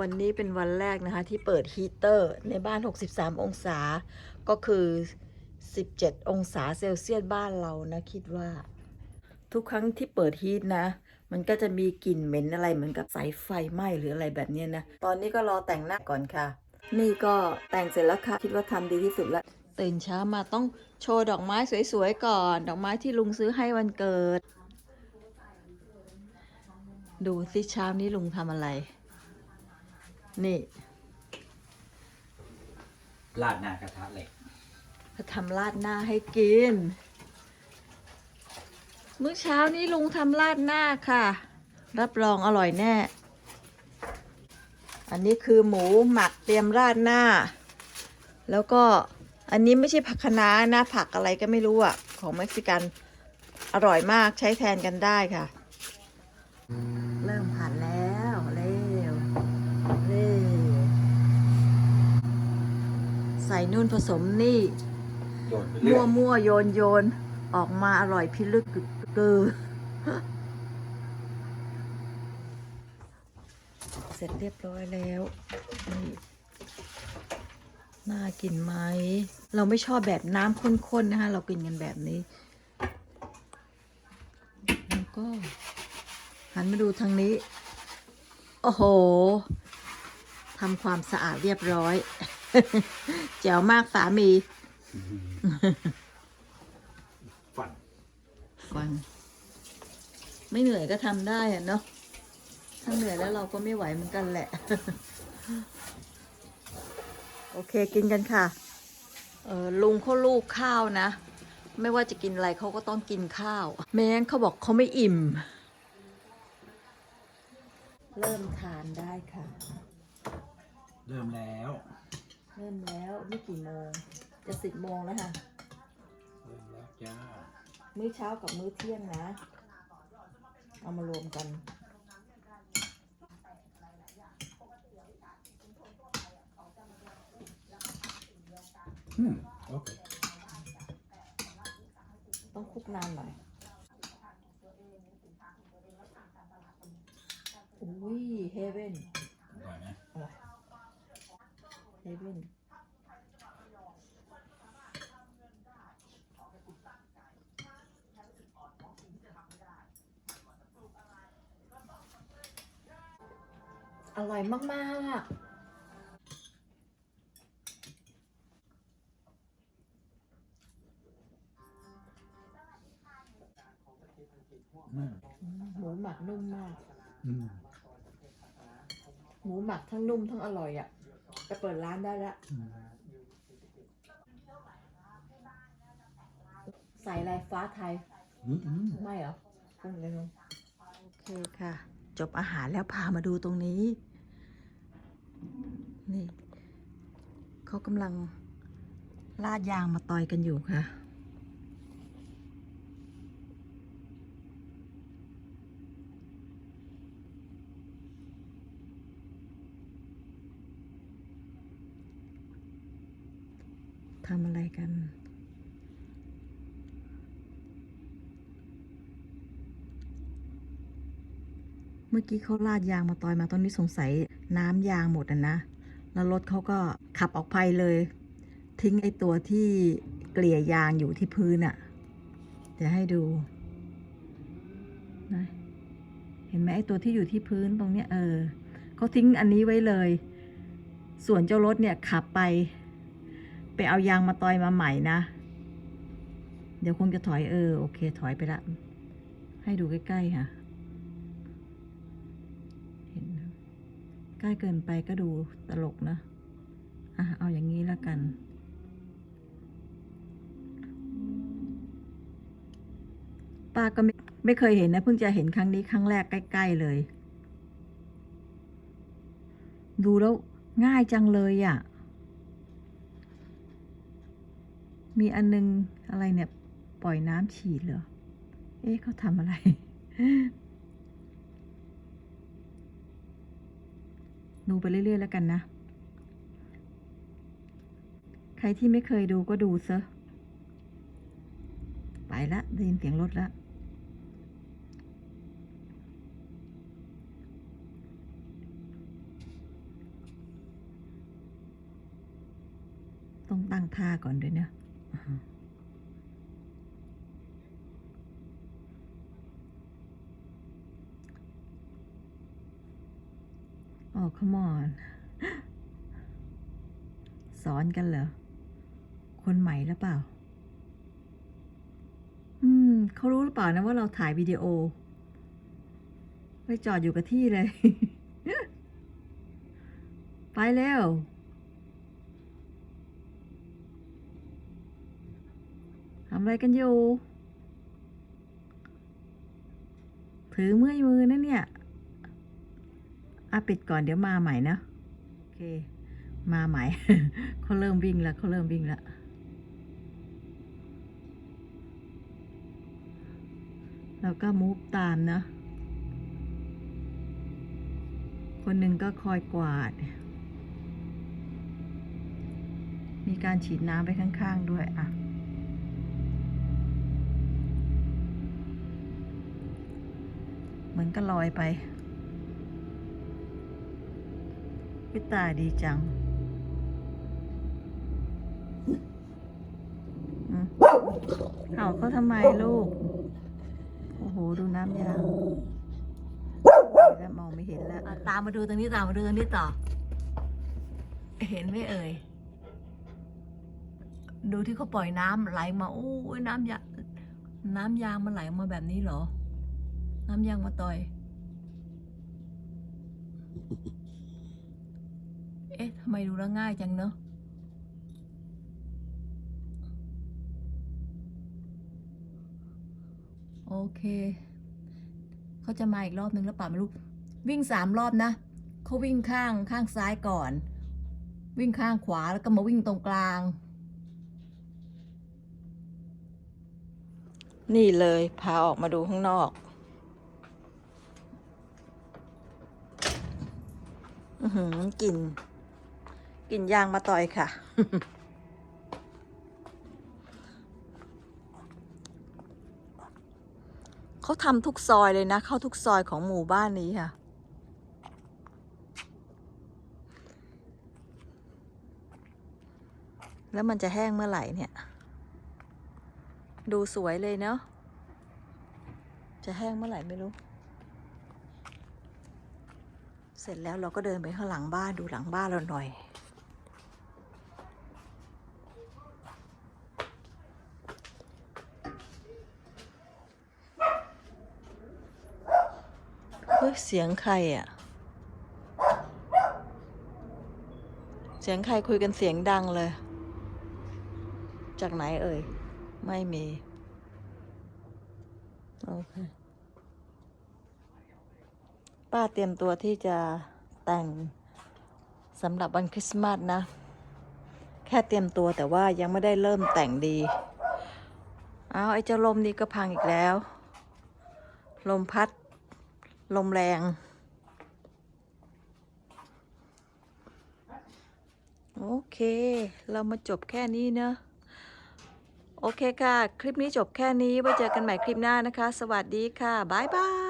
วันนี้เป็นวันแรกนะคะที่เปิดฮีเตอร์ในบ้าน 63 องศา ก็คือ 17 องศาเซลเซียสบ้านเรานะคิดว่า ทุกครั้งที่เปิดฮีทนะ มันก็จะมีกลิ่นเหม็นอะไรเหมือนกับสายไฟไหม้หรืออะไรแบบนี้นะ ตอนนี้ก็รอแต่งหน้าก่อนค่ะ นี่ก็แต่งเสร็จแล้วค่ะ คิดว่าทำดีที่สุดแล้ว ตื่นเช้ามาต้องโชว์ดอกไม้สวยๆก่อน ดอกไม้ที่ลุงซื้อให้วันเกิด ดูสิเช้านี้ลุงทำอะไร นี่ลาดหน้ากระทะเหล็กเขาทำราดหน้าให้กินมื้อเช้านี้ลุงทำราดหน้าค่ะ รับรองอร่อยแน่ อันนี้คือหมูหมักเตรียมราดหน้า แล้วก็อันนี้ไม่ใช่ผักคะน้านะผักอะไรก็ไม่รู้อะ ของเม็กซิกันอร่อยมากใช้แทนกันได้ค่ะ ใส่นุ่นผสมนี่ โยนไปเรื่มั่อวยมั่วโยนโยนออกมาอร่อยพิลึกกึกกือ เสร็จเรียบร้อยแล้วนี่น่ากินไหม เราไม่ชอบแบบน้ำข้นๆ นะคะ เรากินกันแบบนี้ แล้วก็ หันมาดูทางนี้ โอ้โหทำความสะอาดเรียบร้อย แจ๋วมากสามีฝันฟังไม่เหนื่อยก็ทำได้อะเนาะถ้าเหนื่อยแล้วเราก็ไม่ไหวเหมือนกันแหละ โอเคกินกันค่ะเออลุงเขาลูกข้าวนะ ไม่ว่าจะกินอะไรเขาก็ต้องกินข้าว แม้งั้นเขาบอกเขาไม่อิ่ม เริ่มทานได้ค่ะ เริ่มแล้ว เริ่มแล้วนี่กี่โมง จะสิบโมงแล้วค่ะ เริ่มแล้วจ้ามื้อเช้ากับมื้อเที่ยงนะ เอามารวมกัน อืมโอเคต้องคลุกนานหน่อยอุ้ยเฮเว่น อร่อยไหม อร่อย เฮเว่นอร่อยมากๆอืมหมูหมักนุ่มมากอืมหมูหมักทั้งนุ่มทั้งอร่อยอะ่ะ จะเปิดร้านได้แล้วอืมใส่อะไรฟ้าไทยอืมอืมไม่เหรอปรุงเลยลงโอเคค่ะ จบอาหารแล้วพามาดูตรงนี้ นี่ เขากำลังลาดยางมาต่อยกันอยู่ค่ะ ทำอะไรกัน เมื่อกี้เขาลาดยางมาตอยมาตอนนี้สงสัยน้ำยางหมดอะนะ แล้วรถเขาก็ขับออกไปเลย ทิ้งไอตัวที่เกลี่ยยางอยู่ที่พื้นอะ่ะเดี๋ยวให้ดูนะเห็นไหมไอตัวที่อยู่ที่พื้นตรงเนี้ยเออเขาทิ้งอันนี้ไว้เลย ส่วนเจ้ารถเนี่ยขับไป ไปเอายางมาตอยมาใหม่นะ เดี๋ยวคงจะถอยเออ โอเค ถอยไปละ ให้ดูใกล้ๆค่ะ เห็นใกล้เกินไปก็ดูตลกนะ อะ เอาอย่างนี้แล้วกันป้าก็ไม่ไม่เคยเห็นนะ เพิ่งจะเห็นครั้งนี้ครั้งแรกใกล้ ๆ เลย ดูแล้วง่ายจังเลยอะ่ะ มีอันนึงอะไรเนี่ยปล่อยน้ำฉีดเหรอ เอ๊ะเขาทำอะไร ดูไปเรื่อยๆแล้วกันนะ ใครที่ไม่เคยดูก็ดูซะ ไปละได้ยินเสียงรถละต้องตั้งท่าก่อนด้วยเนะ โอ้ come on สอนกันเหรอ คนใหม่หรือเปล่า อืมเขารู้หรือเปล่านะว่าเราถ่ายวิดีโอ ไปจอดอยู่กับที่เลย ไปเร็วทำอะไรกันอยู่ ถือเมื่อยมือนะเนี่ย อาปิดก่อนเดี๋ยวมาใหม่นะ โอเค มาใหม่เขาเริ่มวิ่งแล้วเขาเริ่มวิ่งแล้วแล้วก็มูฟตามนะ คนหนึ่งก็คอยกวาด มีการฉีดน้ำไปข้างๆด้วยอะเหมือนก็ลอยไป พิตายดีจังเห่าเขาทำไมลูก โอ้โห ดูน้ำยางแล้วมองไม่เห็นแล้ว ตามมาดูตรงนี้ตามมาดูตรงนี้ต่อ เห็นไหมเอ่ย ดูที่เขาปล่อยน้ำไหลมาโอ้ยน้ำยาน้ำยางมันไหลมาแบบนี้เหรอ น้ำยางมาต่อย เอ๊ะทำไมดูแล้วง่ายจังเนอะโอเค เขาจะมาอีกรอบนึงแล้วป่าไม่รู้วิ่งสามรอบนะ เขาวิ่งข้างข้างซ้ายก่อน วิ่งข้างขวาแล้วก็มาวิ่งตรงกลาง นี่เลยพาออกมาดูข้างนอก อือหือกลิ่น กลิ่นยางมาต่อยค่ะ เขาทำทุกซอยเลยนะ เข้าทุกซอยของหมู่บ้านนี้ค่ะ แล้วมันจะแห้งเมื่อไหร่เนี่ย ดูสวยเลยเนาะ จะแห้งเมื่อไหร่ไม่รู้เสร็จแล้วเราก็เดินไปข้างหลังบ้านดูหลังบ้านเราหน่อย เฮ้ยเสียงใครอะ่ะ เสียงใครคุยกันเสียงดังเลย จากไหนเอ่ย ไม่มี โอเค ป้าเตรียมตัวที่จะแต่งสำหรับวันคริสต์มาสนะ แค่เตรียมตัวแต่ว่ายังไม่ได้เริ่มแต่งดี เอาไอ้เจ้าลมนี่ก็พังอีกแล้ว ลมพัด ลมแรง โอเค เรามาจบแค่นี้เนอะโอเคค่ะ คลิปนี้จบแค่นี้ ไว้เจอกันใหม่คลิปหน้านะคะ สวัสดีค่ะ บ๊ายบาย